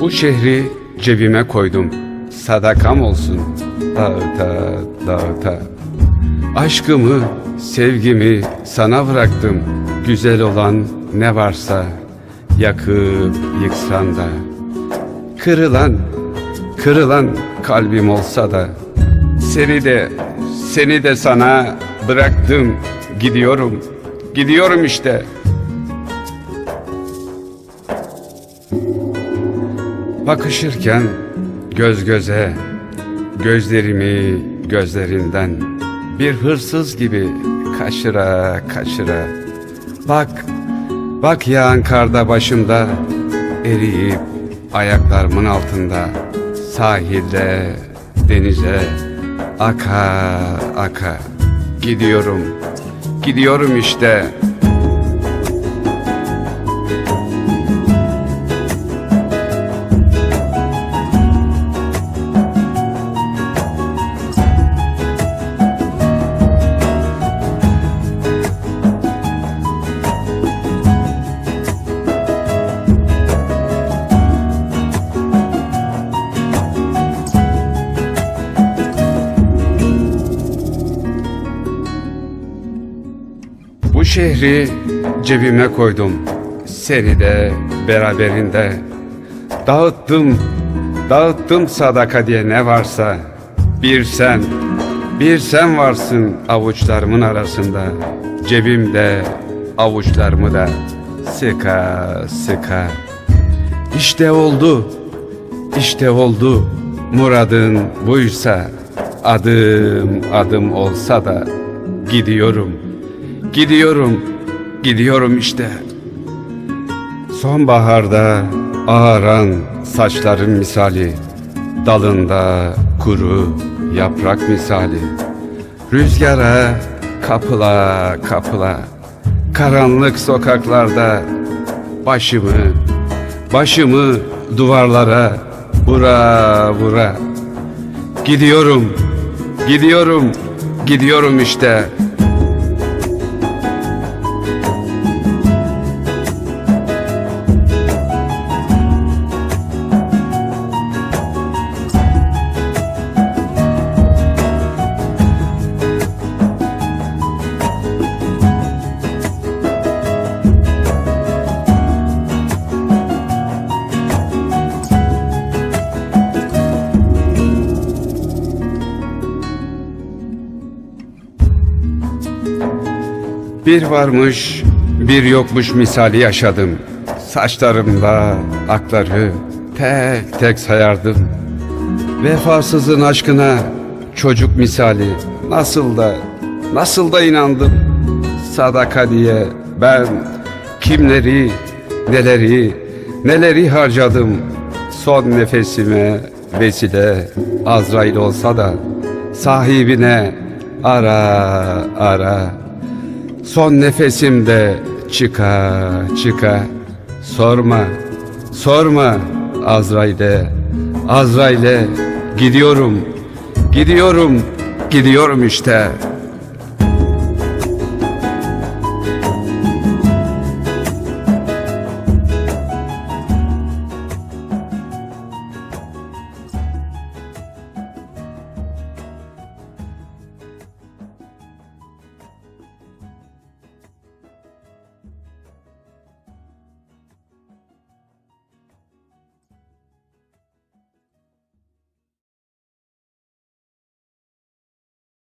Bu şehri cebime koydum. Sadakam olsun. Dağıta dağıta. Aşkımı, sevgimi sana bıraktım. Güzel olan ne varsa yakıp yıksan da. Kırılan, kırılan kalbim olsa da seni de, seni de sana bıraktım. Gidiyorum, gidiyorum işte. Bakışırken göz göze, gözlerimi gözlerinden bir hırsız gibi kaçıra kaçıra. Bak, bak yağan karda başımda eriyip ayaklarımın altında sahilde, denize aka aka gidiyorum, gidiyorum işte. Bu şehri cebime koydum. Seni de beraberinde. Dağıttım, dağıttım sadaka diye ne varsa. Bir sen, bir sen varsın avuçlarımın arasında. Cebimde avuçlarımı da sıka sıka. İşte oldu, işte oldu. Muradın buysa adım adım olsa da gidiyorum. Gidiyorum, gidiyorum işte. Sonbaharda ağaran saçların misali, dalında kuru yaprak misali. Rüzgara kapıla kapıla, karanlık sokaklarda başımı, başımı duvarlara vura vura. Gidiyorum, gidiyorum, gidiyorum işte. Bir varmış, bir yokmuş misali yaşadım. Saçlarımda akları tek tek sayardım. Vefasızın aşkına çocuk misali nasıl da nasıl da inandım. Sadaka diye ben kimleri, neleri, neleri harcadım. Son nefesime vesile Azrail olsa da sahibine ara ara. Son nefesimde çıka çıka sorma sorma Azrail'e Azrail'e gidiyorum gidiyorum gidiyorum işte.